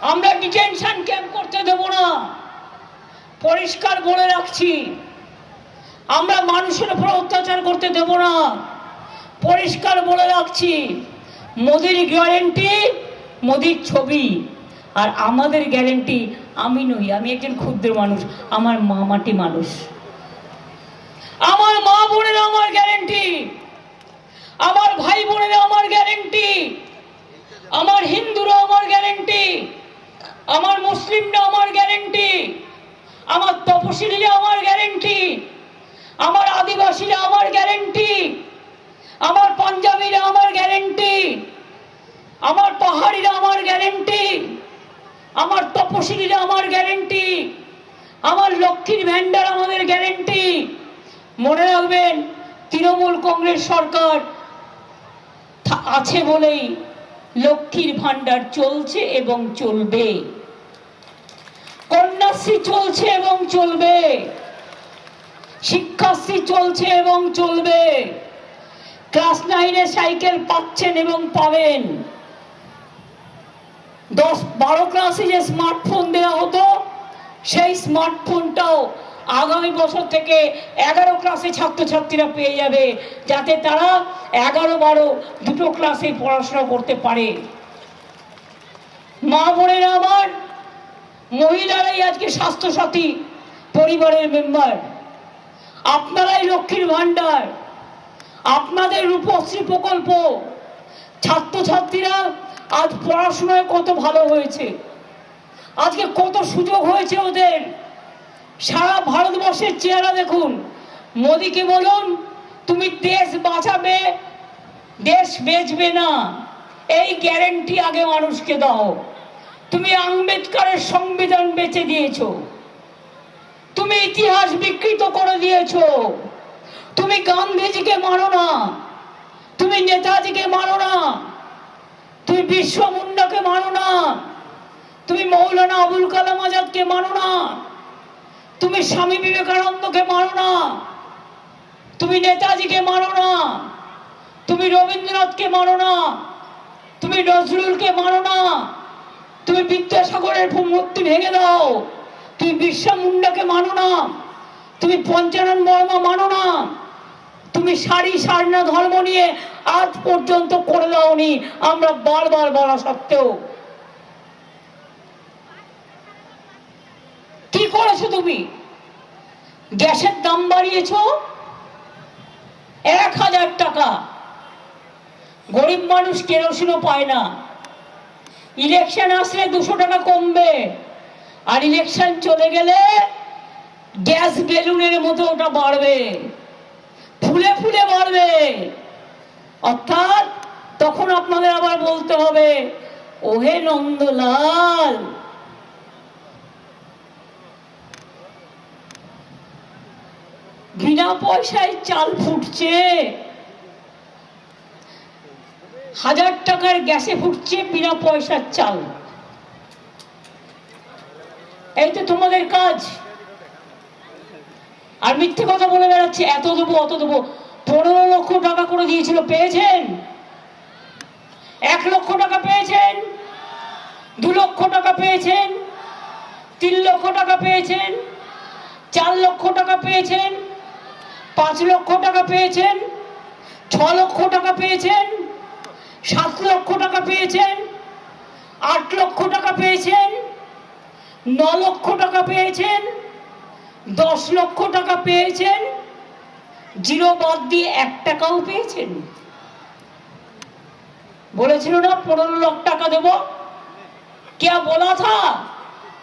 আমরা detention camp করতে দেব না। পরিষ্কার বলে রাখছি, আমরা মানুষের উপর অত্যাচার করতে দেব না। পরিষ্কার বলে রাখছি, মোদির গ্যারেন্টি, মোদির ছবি। আর আমাদের গ্যারেন্টি, আমি নই, আমি একজন ক্ষুদ্র মানুষ, আমার মা মাটি মানুষ। আমার মা বোনেরা আমার গ্যারেন্টি, আমার ভাই বোনেরা আমার গ্যারেন্টি, আমার হিন্দুরা আমার গ্যারেন্টি আমার মুসলিমরা আমার গ্যারেন্টি আমার তপশিলীরা আমার গ্যারেন্টি আমার আদিবাসীরা আমার গ্যারেন্টি আমার পাঞ্জাবিরা আমার গ্যারেন্টি আমার পাহাড়িরা আমার গ্যারেন্টি আমার তপশিলীরা আমার গ্যারেন্টি আমার লক্ষ্মীর ভ্যান্ডার আমাদের গ্যারেন্টি মনে রাখবেন, তৃণমূল কংগ্রেস সরকার আছে বলেই লক্ষ্মীর ভান্ডার চলছে এবং চলবে। কন্যাশ্রী চলছে এবং চলবে। শিক্ষাশ্রী চলছে এবং চলবে। ক্লাস নাইনে সাইকেল পাচ্ছেন এবং পাবেন। দশ, বারো ক্লাসে যে স্মার্টফোন দেওয়া হতো, সেই স্মার্টফোনটাও আগামী বছর থেকে এগারো ক্লাসে ছাত্রছাত্রীরা পেয়ে যাবে, যাতে তারা এগারো, বারো দুটো ক্লাসে পড়াশোনা করতে পারে। মা বোনেরা আমার মহিলারাই আজকে স্বাস্থ্যসাথী পরিবারের মেম্বার। আপনারাই লক্ষ্মীর ভাণ্ডার। আপনাদের রূপশ্রী প্রকল্প। ছাত্রছাত্রীরা আজ পড়াশোনায় কত ভালো হয়েছে। আজকে কত সুযোগ হয়েছে ওদের। সারা ভারতবর্ষের চেহারা দেখুন। মোদিকে বলুন, তুমি দেশ বাঁচাবে, দেশ বেচবে না। এই গ্যারেন্টি আগে মানুষকে দাও। তুমি আম্বেদকারের সংবিধান বেঁচে দিয়েছ। তুমি ইতিহাস বিকৃত করে দিয়েছ। তুমি গান্ধীজিকে মারো না। তুমি নেতাজিকে মারো না। তুমি বিশ্ব মুন্ডাকে মানো না। তুমি মৌলানা আবুল কালাম আজাদকে মানো না। তুমি স্বামী বিবেকানন্দকে মানো না। তুমি নেতাজিকে মানো না। তুমি রবীন্দ্রনাথকে মানো না। তুমি নজরুলকে মানো না। তুমি বিদ্যাসাগরের মূর্তি ভেঙে দাও। তুমি বিশ্বা মুন্ডাকে মানো না। তুমি পঞ্চানন বর্মা মানো না। তুমি সারি সারনা ধর্ম নিয়ে আজ পর্যন্ত করে দাওনি। আমরা বারবার বলা সত্ত্বেও। কি করেছ তুমি? গ্যাসের দাম বাড়িয়েছ? এক হাজার টাকা। গরিব মানুষ কেরোসিনও পায় না। ইলেকশন আসলে দুশো টাকা কমবে। আর ইলেকশন চলে গেলে গ্যাস বেলুনের মতো ওটা বাড়বে। ফুলে ফুলে বাড়বে। অর্থাৎ তখন আপনাদের আবার বলতে হবে, ওহে নন্দলাল। বিনা পয়সায় চাল ফুটছে। হাজার টাকার গ্যাসে ফুটছে বিনা পয়সার চাল। এই তো তোমাদের কাজ। আর মিথ্যে কথা বলে বেড়াচ্ছে, এত দেবো, অত দেবো। পনেরো লক্ষ টাকা করে দিয়েছিল, পেয়েছেন? এক লক্ষ টাকা পেয়েছেন? দু লক্ষ টাকা পেয়েছেন? তিন লক্ষ টাকা পেয়েছেন? চার লক্ষ টাকা পেয়েছেন? পাঁচ লক্ষ টাকা পেয়েছেন? ছ লক্ষ টাকা পেয়েছেন? সাত লক্ষ টাকা পেয়েছেন আট লক্ষ টাকা পেয়েছেন ন লক্ষ টাকা পেয়েছেন দশ লক্ষ টাকা পেয়েছেন জিরো বাদ দিয়ে এক টাকাও পেয়েছেন বলেছিল না পনেরো লাখ টাকা দেবো क्या बोला था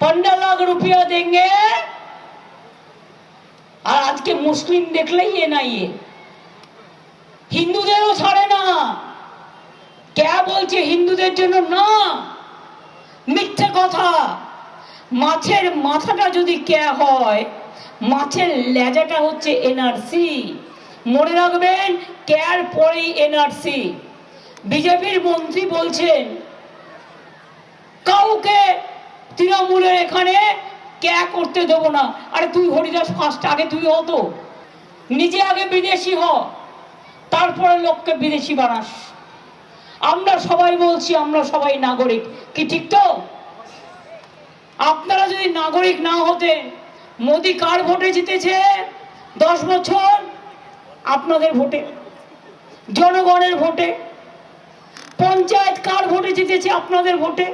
पंद्रह लाख रुपया देंगे আর আজকে মুসলিম দেখলেই এ না ইয়ে হিন্দুদেরও ছাড়ে না কে বলছে হিন্দুদের জন্য না? মিথ্যে কথা। মাছের মাথাটা যদি কে হয়, মাছের লেজাটা হচ্ছে এনআরসি। মনে রাখবেন কেয়ার পরেই এনআরসি। বিজেপির মন্ত্রী বলছেন, কাউকে তৃণমূলের এখানে ক্যা করতে দেবো না? আরে তুই হরিদাস ফার্স্ট আগে তুই হতো নিজে আগে বিদেশি হ, তারপরে লোককে বিদেশি বানাস। আমরা সবাই বলছি আমরা সবাই নাগরিক। কি ঠিক তো? আপনারা যদি নাগরিক না হতেন, মোদি কার ভোটে জিতেছে? দশ বছর? আপনাদের ভোটে। জনগণের ভোটে। পঞ্চায়েত কার ভোটে জিতেছে আপনাদের ভোটে?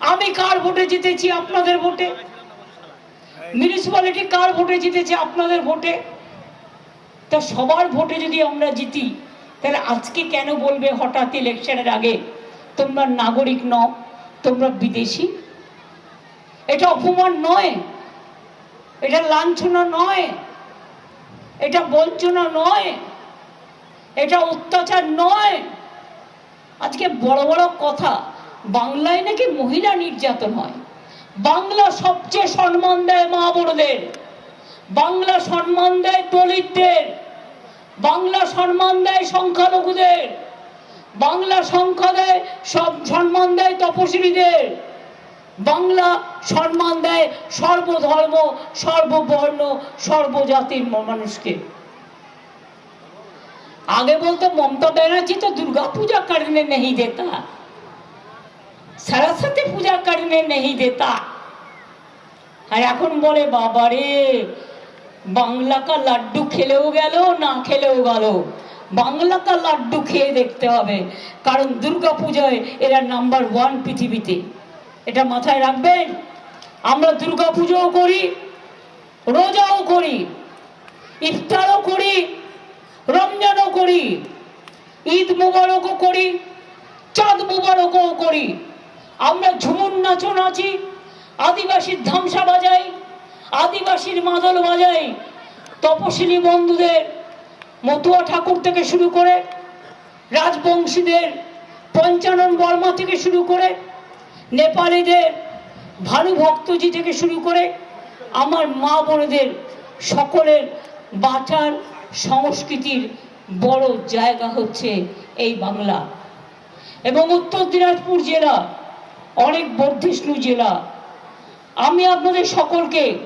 আমি কার ভোটে জিতেছি আপনাদের ভোটে? মিউনিসিপ্যালিটি কার ভোটে জিতেছে আপনাদের ভোটে? তা সবার ভোটে যদি আমরা জিতি তাহলে আজকে কেন বলবে হঠাৎ ইলেকশনের আগে, তোমরা নাগরিক নও, তোমরা বিদেশি? এটা অপমান নয়, এটা লাঞ্ছনা নয়, এটা বঞ্চনা নয়, এটা অত্যাচার নয়। আজকে বড় বড় কথা, বাংলায় নাকি মহিলা নির্যাতন হয়। বাংলা সবচেয়ে সম্মান দেয় মা বোনদের, বাংলা সম্মান দেয় দলিতদের। বাংলা সম্মান দেয় সংখ্যালঘুদের বাংলা সংখ্যা দেয় সব সম্মান দেয় তপশিলীদের বাংলা সম্মান দেয় সর্বধর্ম সর্ববর্ণ সর্বজাতির ম- মানুষকে आगे बोलते ममता बनर्जी तो दुर्गा पूजा करने नहीं देता सरस्वती पूजा करने नहीं देता আর এখন বলে বাবারে বাংলা কা লাড্ডু খেলেও গেল, না খেলেও গেল। বাংলা কা লাড্ডু খেয়ে দেখতে হবে। কারণ দুর্গা পূজায় এরা নাম্বার ওয়ান পৃথিবীতে। এটা মাথায় রাখবেন। আমরা দুর্গা পুজোও করি, রোজাও করি, ইফতারও করি, রমজানও করি, ঈদ মুবারকও করি, চাঁদ মুবারকও করি। আমরা ঝুমুর নাচও নাচি, আদিবাসীর ধামসা বাজাই আদিবাসীর মাদল বাজাই তপশিলি বন্ধুদের মতুয়া ঠাকুর থেকে শুরু করে রাজবংশীদের পঞ্চানন বর্মা থেকে শুরু করে নেপালিদের ভানু ভক্তজি থেকে শুরু করে আমার মা বোনেদের সকলের বাঁচার সংস্কৃতির বড় জায়গা হচ্ছে এই বাংলা। এবং উত্তর দিনাজপুর জেলা, অনেক বর্ধিষ্ণু জেলা। আমি আপনাদের সকলকে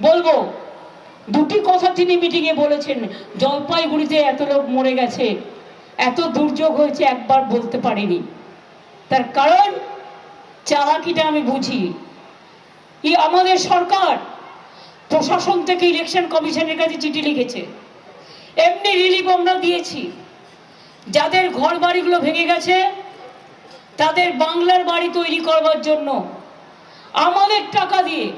বলব, দুটি কথা তিনি মিটিংয়ে বলেছেন। জলপাইগুড়িতে এত লোক মরে গেছে, এত দুর্যোগ হয়েছে, একবার বলতে পারিনি। তার কারণ, চালাকিটা আমি বুঝি। ই আমাদের সরকার প্রশাসন থেকে ইলেকশন কমিশনের কাছে চিঠি লিখেছে। এমনি রিলিফ আমরা দিয়েছি। যাদের ঘর বাড়িগুলো ভেঙে গেছে, তাদের বাংলার বাড়ি তৈরি করবার জন্য আমাদের টাকা দিয়ে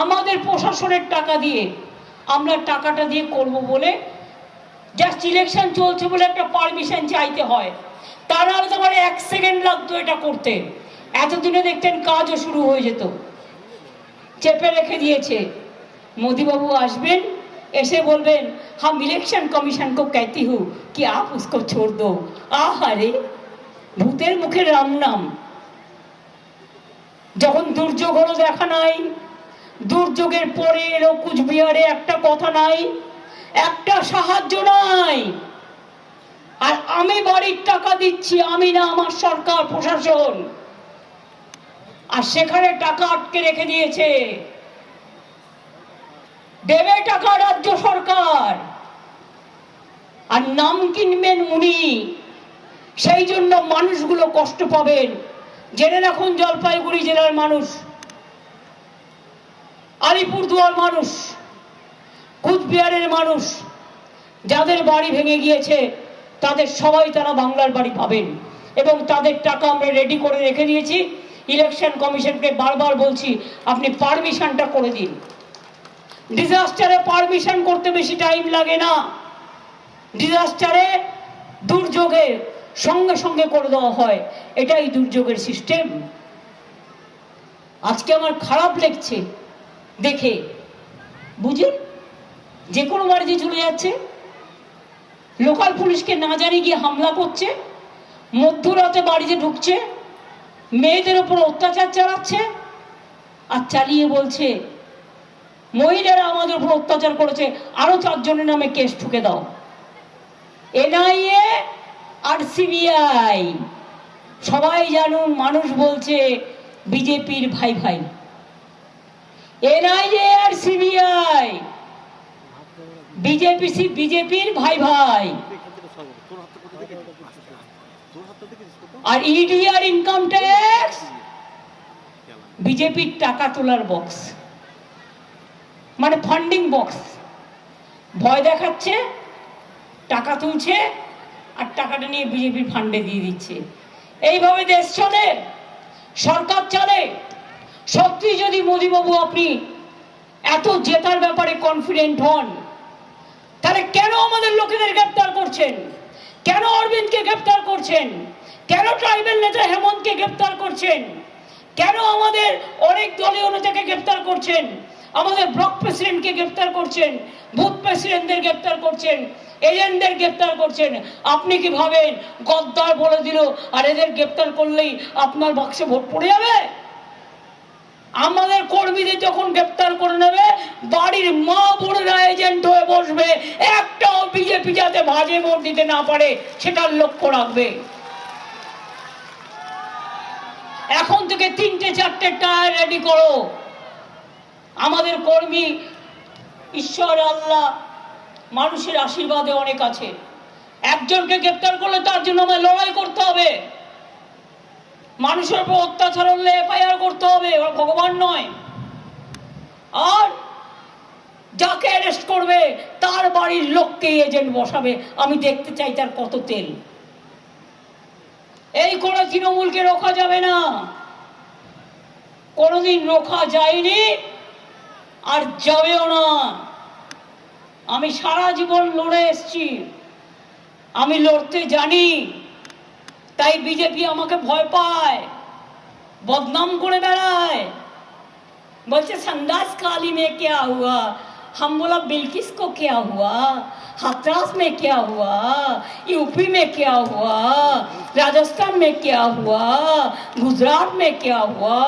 আমাদের প্রশাসনের টাকা দিয়ে আমরা টাকাটা দিয়ে করব বলে জাস্ট ইলেকশন চলছে বলে একটা পারমিশন চাইতে হয় তা নাহলে তোমার এক সেকেন্ড লাগতো এটা করতে এতদিনে দেখতেন কাজও শুরু হয়ে যেত চেপে রেখে দিয়েছে মোদিবাবু আসবেন এসে বলবেন हम इलेक्शन कमीशन को कहती हूँ कि आप उसको छोड़ दो আহারে ভূতের মুখে রাম নাম যখন দুর্যোগ হলো দেখা নাই দুর্যোগের পরে এলো কুচবিহারে একটা কথা নাই, একটা সাহায্য নাই। আর আমি বাড়ির টাকা দিচ্ছি, আমি না আমার সরকার, প্রশাসন। আর সেখানে টাকা আটকে রেখে দিয়েছে। দেবে টাকা রাজ্য সরকার। আর নাম কিনবেন উনি, সেই জন্য মানুষগুলো কষ্ট পাবেন। জেনে রাখুন, জলপাইগুড়ি জেলার মানুষ। আলিপুরদুয়ার মানুষ, কুচবিহারের মানুষ, যাদের বাড়ি ভেঙে গিয়েছে, তাদের সবাই তারা বাংলার বাড়ি পাবেন। এবং তাদের টাকা আমরা রেডি করে রেখে দিয়েছি। ইলেকশন কমিশনকে বারবার বলছি, আপনি পারমিশনটা করে দিন। ডিজাস্টারে পারমিশন করতে বেশি টাইম লাগে না। ডিজাস্টারে দুর্যোগে সঙ্গে সঙ্গে করে দেওয়া হয়। এটাই দুর্যোগের সিস্টেম আজকে আমার খারাপ লাগছে। দেখে বুঝুন যে কোনো বাড়িতে চলে যাচ্ছে। লোকাল পুলিশকে না জানিয়ে গিয়ে হামলা করছে। মধ্যরাতে বাড়িতে ঢুকছে। মেয়েদের ওপর অত্যাচার চালাচ্ছে। আর চালিয়ে বলছে, মহিলারা আমাদের উপর অত্যাচার করেছে। আরও চারজনের নামে কেস ঠুকে দাও। এনআইএ আর সিবিআই, সবাই জানুন, মানুষ বলছে, বিজেপির ভাই ভাই। এনআইএ আর সিবিআই, বিজেপি সি, বিজেপির ভাই ভাই। আর ইডি আর ইনকাম ট্যাক্স বিজেপির টাকা তোলার বক্স মানে ফান্ডিং বক্স ভয় দেখাচ্ছে, টাকা তুলছে, আর টাকাটা নিয়ে বিজেপির ফান্ডে দিয়ে দিচ্ছে। এইভাবে দেশ চলে, সরকার চলে। সত্যি যদি মোদীবাবু আপনি এত জেতার ব্যাপারে কনফিডেন্ট হন, তাহলে কেন আমাদের লোকেদের গ্রেপ্তার করছেন? কেন অরবিন্দকে গ্রেপ্তার করছেন? কেন ট্রাইবেল নেতা হেমন্তকে গ্রেপ্তার করছেন? কেন আমাদের অনেক দলীয় নেতাকে গ্রেপ্তার করছেন? আমাদের ব্লক প্রেসিডেন্টকে গ্রেপ্তার করছেন? বুথ প্রেসিডেন্টদের গ্রেপ্তার করছেন? এজেন্টদের গ্রেপ্তার করছেন? আপনি কি ভাবেন? গদ্দার বলে দিল, আর এদের গ্রেপ্তার করলেই আপনার বাক্সে ভোট পড়ে যাবে? আমাদের কর্মীদের যখন গ্রেপ্তার করে নেবে, বাড়ির মা বোনেরা এজেন্ট হয়ে বসবে। একটাও বিজেপি যাতে ভাজে ভোট দিতে না পারে, সেটার লক্ষ্য রাখবে। এখন থেকে তিনটে, চারটে টায়ার রেডি করো। আমাদের কর্মী ঈশ্বর, আল্লাহ, মানুষের আশীর্বাদে অনেক আছে। একজনকে গ্রেপ্তার করলে তার জন্য আমায় লড়াই করতে হবে। মানুষের উপর অত্যাচার হলে এফআইআর করতে হবে, ওরা ভগবান নয়। আর যাকে অ্যারেস্ট করবে, তার বাড়ির লোককে এজেন্ট বসাবে। আমি দেখতে চাই তার কত তেল। এই করে তৃণমূলকে রোখা যাবে না। কোনোদিন রোখা যায়নি, আর যাবেও না। আমি সারা জীবন লড়ে এসছি। আমি লড়তে জানি। তাই বিজেপি আমাকে ভয় পায় বদনাম করে বেড়ায় বলছে संदास काली में क्या हुआ हम बोला बिल्किस को क्या हुआ हाथरस में क्या हुआ यूपी में क्या हुआ राजस्थान में क्या हुआ गुजरात में क्या हुआ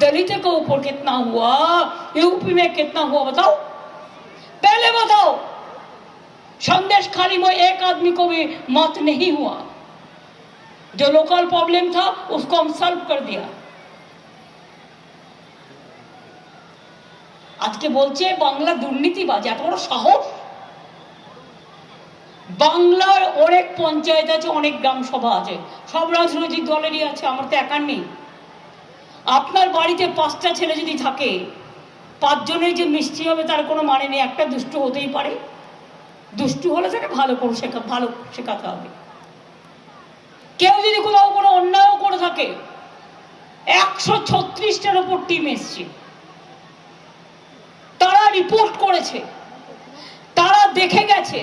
दलित के ऊपर कितना हुआ यूपी में कितना हुआ बताओ पहले बताओ संदेश खाली में एक आदमी को भी मौत नहीं हुआ जो लोकल प्रॉब्लम था उसको हम सॉल्व कर दिया আজকে বলছে বাংলা দুর্নীতিবাজ এত বড় সাহস বাংলার অনেক পঞ্চায়েত আছে অনেক গ্রাম সভা আছে সব রাজনৈতিক দলেরই আছে আমার তো একার নেই আপনার বাড়িতে পাঁচটা ছেলে যদি থাকে পাঁচজনের যে মিষ্টি হবে তার কোনো মানে নেই একটা দুষ্টু হতেই পারে দুষ্টু হলে তাকে ভালো করে শেখা ভালো শেখাতে হবে কেউ যদি কোথাও কোনো অন্যায়ও করে থাকে, একশো ছত্রিশটার ওপর টিম এসছে। তারা রিপোর্ট করেছে, তারা দেখে গেছে।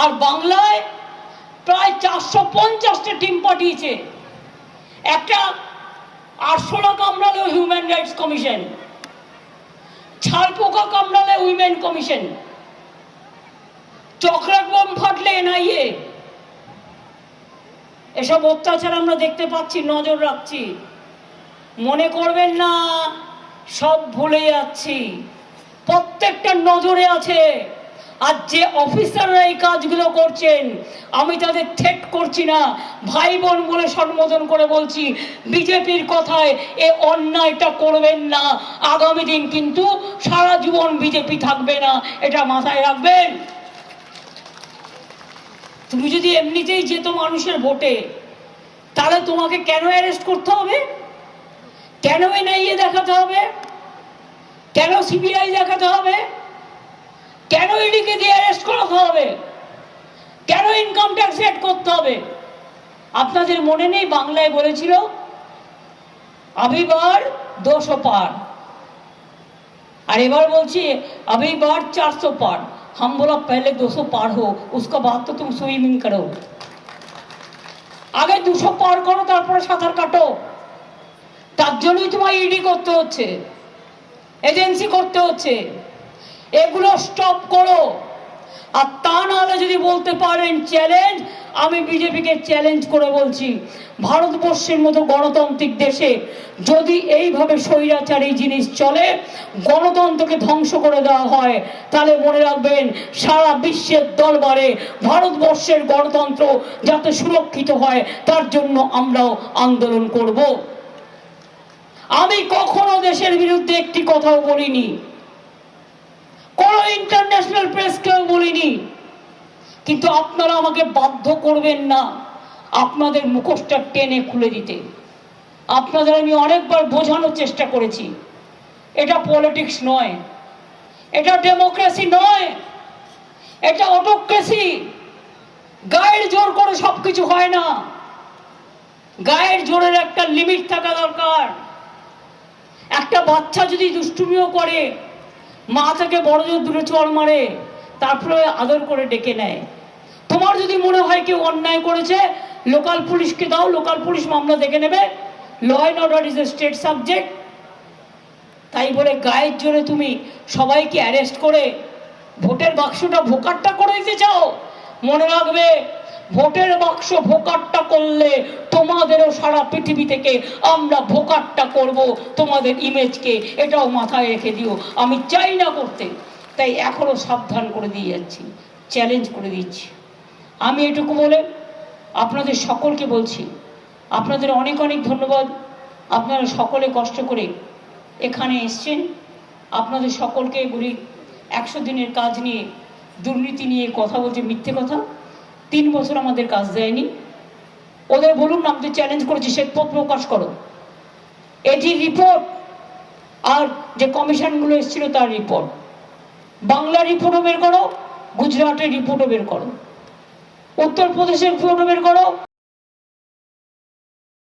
আর বাংলায় প্রায় চারশো পঞ্চাশটা টিম পাঠিয়েছে। একটা আরশোলা কামড়ালে হিউম্যান রাইটস কমিশন ছারপোকা কামড়ালে উইমেন কমিশন চক্রাক বোম ফাটলে এনআইএ এসব অত্যাচার আমরা দেখতে পাচ্ছি, নজর রাখছি। মনে করবেন না, সব ভুলে যাচ্ছি। প্রত্যেকটা নজরে আছে। আর যে অফিসাররা এই কাজগুলো করছেন, আমি তাদের থেট করছি না। ভাই বোন বলে সম্বোধন করে বলছি, বিজেপির কথায় এ অন্যায়টা করবেন না। আগামী দিন কিন্তু সারা জীবন বিজেপি থাকবে না। এটা মাথায় রাখবেন। তুমি যদি এমনিতেই যেত মানুষের ভোটে, তাহলে তোমাকে কেন অ্যারেস্ট করতে হবে? কেন এনআইএ ইয়ে দেখাতে হবে? কেন সিবিআই দেখাতে হবে? কেন ইডিকে দিয়ে অ্যারেস্ট করাতে হবে? কেন ইনকাম ট্যাক্স অ্যাড করতে হবে? আপনাদের মনে নেই বাংলায় বলেছিল, আবিবার দোশো পার আর এবার বলছি, আবিবার চারশো পার हम बोला पहले दो सौ पार हो उसका बाद तो तुम स्विमिंग करो আগে দুশো পার করো তারপরে সাঁতার কাটো তার জন্যই তোমায় ইডি করতে হচ্ছে এজেন্সি করতে হচ্ছে এগুলো স্টপ করো আর তা নাহলে যদি বলতে পারেন চ্যালেঞ্জ আমি বিজেপিকে চ্যালেঞ্জ করে বলছি, ভারতবর্ষের মতো গণতান্ত্রিক দেশে যদি এইভাবে স্বৈরাচার জিনিস চলে, গণতন্ত্রকে ধ্বংস করে দেওয়া হয়, তাহলে মনে রাখবেন সারা বিশ্বের দরবারে ভারতবর্ষের গণতন্ত্র যাতে সুরক্ষিত হয়, তার জন্য আমরাও আন্দোলন করব। আমি কখনো দেশের বিরুদ্ধে একটি কথাও বলিনি। কোন ইন্টারন্যাশনাল প্রেস কেউ বলিনি। কিন্তু আপনারা আমাকে বাধ্য করবেন না আপনাদের মুখোশটা টেনে খুলে দিতে। আপনাদের আমি অনেকবার বোঝানোর চেষ্টা করেছি। এটা পলিটিক্স নয়। এটা ডেমোক্রেসি নয়। এটা অটোক্রেসি গায়ের জোর করে সব কিছু হয় না। গায়ের জোরের একটা লিমিট থাকা দরকার। একটা বাচ্চা যদি দুষ্টুমিও করে মা থেকে বড় জোর দূরে চড় মারে, তারপরে আদর করে ডেকে নেয়। তোমার যদি মনে হয় কেউ অন্যায় করেছে লোকাল পুলিশকে দাও লোকাল পুলিশ মামলা দেখে নেবে। Law and order is a state subject তাই বলে গায়ের জোরে তুমি সবাইকে অ্যারেস্ট করে, ভোটের বাক্সটা ভোকারটা করে দিতে চাও। মনে রাখবে ভোটের বাক্স ভোকারটা করলে তোমাদেরও সারা পৃথিবী থেকে আমরা ভোকারটা করব। তোমাদের ইমেজকে এটাও মাথায় রেখে দিও। আমি চাই না করতে। তাই এখনও সাবধান করে দিয়ে যাচ্ছি। চ্যালেঞ্জ করে দিচ্ছি। আমি এটুকু বলে আপনাদের সকলকে বলছি, আপনাদের অনেক অনেক ধন্যবাদ। আপনারা সকলে কষ্ট করে এখানে এসছেন। আপনাদের সকলকে বলি, একশো দিনের কাজ নিয়ে দুর্নীতি নিয়ে কথা বলছে মিথ্যে কথা। তিন বছর আমাদের কাজ দেয়নি। ওদের বলুন, আমি চ্যালেঞ্জ করেছি শ্বেতপথ প্রকাশ করো। এটি রিপোর্ট আর যে কমিশনগুলো এসেছিল তার রিপোর্ট বাংলা রিপোর্টও বের করো, গুজরাটের রিপোর্টও বের করো। উত্তরপ্রদেশের রিপোর্টও বের করো।